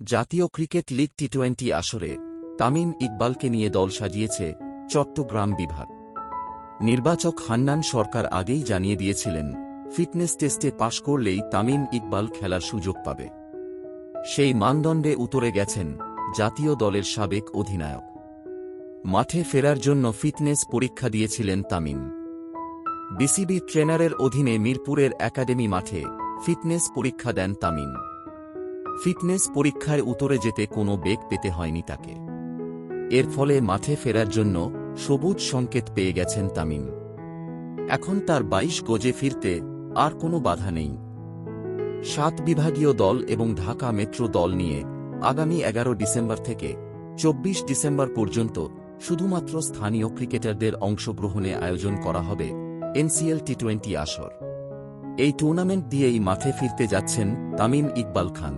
জাতীয় cricket league T twenty আসরে তামিম ইকবালকে নিয়ে দল সাজিয়েছে চট্টগ্রাম বিভাগ। নির্বাচক হান্নান সরকার আগেই জানিয়ে দিয়েছিলেন, ফিটনেস টেস্টে পাশ করলেই তামিম ইকবাল খেলার সুযোগ পাবে। সেই মানদণ্ডে উতরে গেছেন জাতীয় দলের সাবেক অধিনায়ক। মাঠে ফেরার জন্য ফিটনেস পরীক্ষা দিয়েছিলেন তামিম। বিসিবি ট্রেনারের অধীনে মিরপুরের একাডেমি মাঠে ফিটনেস পরীক্ষা দেন তামিম। ফিটনেস পরীক্ষায় উতরে যেতে কোনো বেগ পেতে হয়নি তাকে। এর ফলে মাঠে ফেরার জন্য সবুজ সংকেত পেয়ে গেছেন তামিম। এখন তার বাইশ গজে ফিরতে আর কোনো বাধা নেই। সাত বিভাগীয় দল এবং ঢাকা মেট্রো দল নিয়ে আগামী এগারো ডিসেম্বর থেকে চব্বিশ ডিসেম্বর পর্যন্ত শুধুমাত্র স্থানীয় ক্রিকেটারদের অংশগ্রহণে আয়োজন করা হবে এনসিএল টি টোয়েন্টি আসর। এই টুর্নামেন্ট দিয়েই মাঠে ফিরতে যাচ্ছেন তামিম ইকবাল খান।